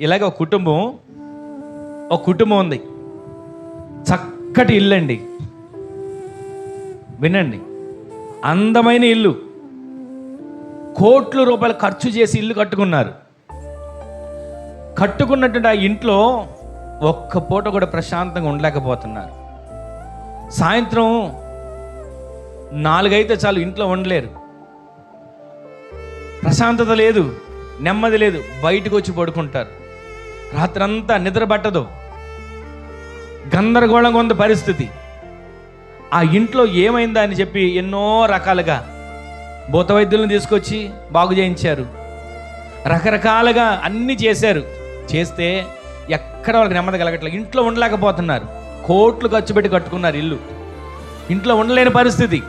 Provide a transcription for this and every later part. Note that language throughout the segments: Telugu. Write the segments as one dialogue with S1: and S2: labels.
S1: ఇలాగ ఒక కుటుంబం ఒక కుటుంబం ఉంది. చక్కటి ఇల్లు అండి వినండి. అందమైన ఇల్లు. కోట్ల రూపాయలు ఖర్చు చేసి ఇల్లు కట్టుకున్నారు. కట్టుకున్నటువంటి ఆ ఇంట్లో ఒక్క పూట కూడా ప్రశాంతంగా ఉండలేకపోతున్నారు. సాయంత్రం నాలుగైతే చాలు ఇంట్లో ఉండలేరు. ప్రశాంతత లేదు నెమ్మది లేదు బయటకు వచ్చి పడుకుంటారు. రాత్రంతా నిద్ర పట్టదు గందరగోళంగా ఉంది పరిస్థితి. ఆ ఇంట్లో ఏమైందా అని చెప్పి ఎన్నో రకాలుగా భూత వైద్యులను తీసుకొచ్చి బాగు చేయించారు. రకరకాలుగా అన్నీ చేశారు. చేస్తే ఎక్కడ వాళ్ళకి నెమ్మది కలగట్లేదు. ఇంట్లో ఉండలేకపోతున్నారు. కోట్లు ఖర్చు పెట్టి కట్టుకున్నారు ఇల్లు. ఇంట్లో ఉండలేని పరిస్థితి.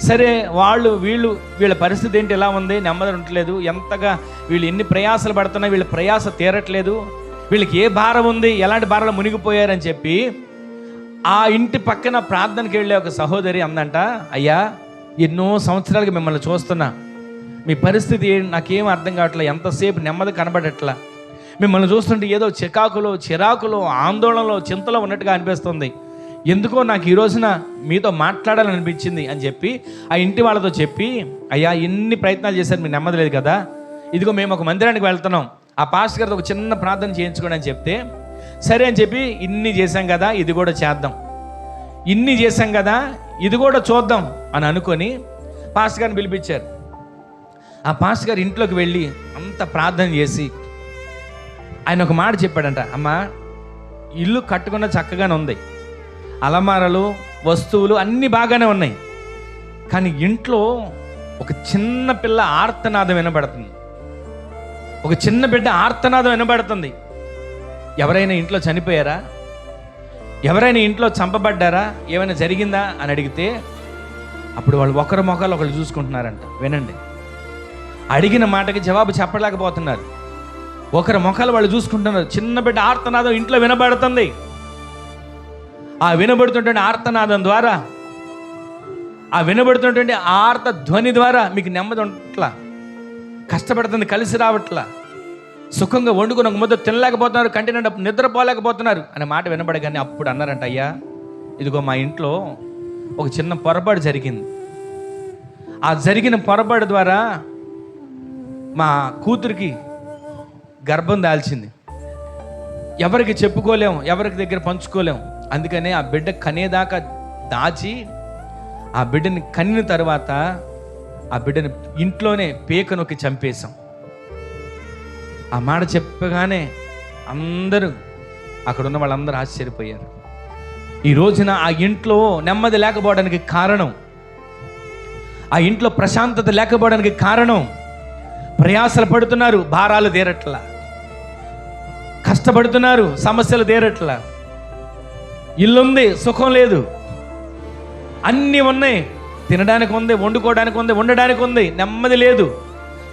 S1: సరే వాళ్ళు వీళ్ళు వీళ్ళ పరిస్థితి ఏంటి ఎలా ఉంది నెమ్మది ఉండట్లేదు ఎంతగా వీళ్ళు ఎన్ని ప్రయాసలు పడుతున్నా వీళ్ళ ప్రయాస తీరట్లేదు వీళ్ళకి ఏ భారం ఉంది ఎలాంటి భారంలో మునిగిపోయారని చెప్పి ఆ ఇంటి పక్కన ప్రార్థనకి వెళ్ళే ఒక సహోదరి అందంట అయ్యా ఎన్నో సంవత్సరాలకి మిమ్మల్ని చూస్తున్నా. మీ పరిస్థితి నాకేం అర్థం కావట్లేదు ఎంతసేపు నెమ్మది కనబడట్లా. మిమ్మల్ని చూస్తుంటే ఏదో చికాకులో చిరాకులో ఆందోళనలో చింతలో ఉన్నట్టుగా అనిపిస్తుంది. ఎందుకో నాకు ఈ రోజున మీతో మాట్లాడాలని అనిపించింది అని చెప్పి ఆ ఇంటి వాళ్ళతో చెప్పి అయ్యా ఎన్ని ప్రయత్నాలు చేశారు మీరు నెమ్మది లేదు కదా. ఇదిగో మేము ఒక మందిరానికి వెళ్తున్నాం. ఆ పాస్టర్ గారితో ఒక చిన్న ప్రార్థన చేయించుకోండి అని చెప్తే సరే అని చెప్పి ఇన్ని చేశాం కదా ఇది కూడా చేద్దాం. ఇన్ని చేశాం కదా ఇది కూడా చూద్దాం అని అనుకొని పాస్టర్ గారిని పిలిపించారు. ఆ పాస్టర్ గారు ఇంట్లోకి వెళ్ళి అంత ప్రార్థన చేసి ఆయన ఒక మాట చెప్పాడంట అమ్మా ఇల్లు కట్టుకున్న చక్కగానే ఉంది. అలమారలు వస్తువులు అన్నీ బాగానే ఉన్నాయి. కానీ ఇంట్లో ఒక చిన్న పిల్ల ఆర్తనాదం వినబడుతుంది. ఒక చిన్న బిడ్డ ఆర్తనాదం వినబడుతుంది. ఎవరైనా ఇంట్లో చనిపోయారా? ఎవరైనా ఇంట్లో చంపబడ్డారా? ఏమైనా జరిగిందా? అని అడిగితే అప్పుడు వాళ్ళు ఒకరి మొఖాలు ఒకళ్ళు చూసుకుంటున్నారంట. వినండి. అడిగిన మాటకి జవాబు చెప్పలేకపోతున్నారు. ఒకరి మొఖాలు వాళ్ళు చూసుకుంటున్నారు. చిన్న బిడ్డ ఆర్తనాదం ఇంట్లో వినబడుతుంది. ఆ వినబడుతున్నటువంటి ఆర్తనాదం ద్వారా ఆ వినబడుతున్నటువంటి ఆర్త ధ్వని ద్వారా మీకు నెమ్మది ఉండట్లా కష్టపడుతుంది కలిసి రావట్లా. సుఖంగా వండుకుని ఒక ముద్ద తినలేకపోతున్నారు కంటి నిండా నిద్రపోలేకపోతున్నారు అనే మాట వినబడగానే అప్పుడు అన్నారంట అయ్యా ఇదిగో మా ఇంట్లో ఒక చిన్న పొరపాటు జరిగింది. ఆ జరిగిన పొరపాటు ద్వారా మా కూతురికి గర్భం దాల్చింది. ఎవరికి చెప్పుకోలేము ఎవరికి దగ్గర పంచుకోలేము. అందుకనే ఆ బిడ్డ కనేదాకా దాచి ఆ బిడ్డని కన్నిన తర్వాత ఆ బిడ్డని ఇంట్లోనే పేక నొక్కి చంపేశాం. ఆ మాట చెప్పగానే అందరూ అక్కడ ఉన్న వాళ్ళందరూ ఆశ్చర్యపోయారు. ఈ రోజున ఆ ఇంట్లో నెమ్మది లేకపోవడానికి కారణం ఆ ఇంట్లో ప్రశాంతత లేకపోవడానికి కారణం ప్రయాసలు పడుతున్నారు భారాలు తీరట్లా కష్టపడుతున్నారు సమస్యలు తీరట్లా ఇల్లుంది సుఖం లేదు. అన్నీ ఉన్నాయి. తినడానికి ఉంది వండుకోవడానికి ఉంది ఉండడానికి ఉంది నెమ్మది లేదు.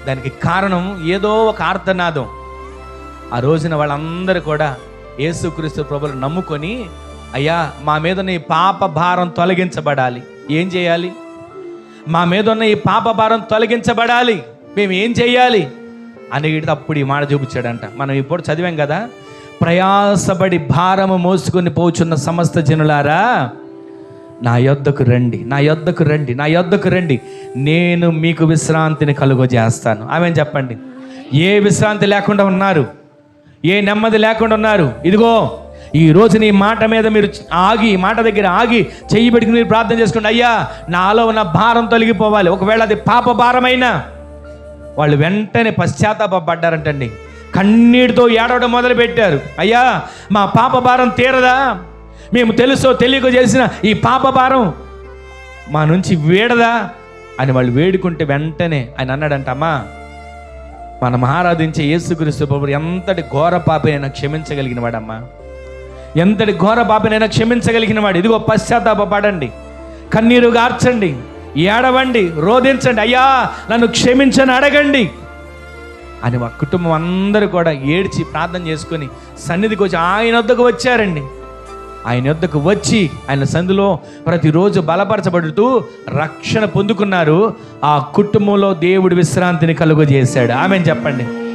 S1: దానికి కారణం ఏదో ఒక ఆర్తనాదం. ఆ రోజున వాళ్ళందరూ కూడా యేసుక్రీస్తు ప్రభులు నమ్ముకొని అయ్యా మా మీద నీ పాప భారం తొలగించబడాలి. ఏం చేయాలి? మా మీద ఉన్న ఈ పాప భారం తొలగించబడాలి. మేము ఏం చేయాలి? అని అప్పుడు ఈ మాట చూపించాడంట. మనం ఇప్పుడు చదివాం కదా ప్రయాసపడి భారము మోసుకొని పోచున్న సమస్త జనులారా నా యొద్దకు రండి నా యొద్దకు రండి నా యొద్దకు రండి. నేను మీకు విశ్రాంతిని కలుగజేస్తాను. ఆమె చెప్పండి? ఏ విశ్రాంతి లేకుండా ఉన్నారు? ఏ నెమ్మది లేకుండా ఉన్నారు? ఇదిగో ఈ రోజు నీ మాట మీద మీరు ఆగి ఈ మాట దగ్గర ఆగి చెయ్యి పెట్టుకుని మీరు ప్రార్థన చేసుకోండి. అయ్యా నాలో ఉన్న భారం తొలగిపోవాలి. ఒకవేళ అది పాప భారమైనా వాళ్ళు వెంటనే పశ్చాత్తాపడ్డారంటండి కన్నీటితో ఏడవడం మొదలు పెట్టారు అయ్యా మా పాప భారం తీరదా? మేము తెలుసో తెలియక చేసిన ఈ పాప భారం మా నుంచి వేడదా? అని వాళ్ళు వేడుకుంటే వెంటనే ఆయన అన్నాడంట అమ్మా మనం ఆరాధించే యేసుక్రీస్తు ప్రభు ఎంతటి ఘోర పాపనైనా క్షమించగలిగిన వాడమ్మా. ఎంతటి ఘోర పాపనైనా క్షమించగలిగిన వాడు. ఇదిగో పశ్చాత్తాపడండి కన్నీరు గార్చండి ఏడవండి. రోధించండి. అయ్యా నన్ను క్షమించని అడగండి. అని మా కుటుంబం అందరూ కూడా ఏడ్చి ప్రార్థన చేసుకొని సన్నిధికి వచ్చి ఆయన వద్దకు వచ్చారండి. ఆయన వద్దకు వచ్చి ఆయన సందులో ప్రతిరోజు బలపరచబడుతూ రక్షణ పొందుకున్నారు. ఆ కుటుంబంలో దేవుడి విశ్రాంతిని కలుగజేశాడు. ఆమె చెప్పండి.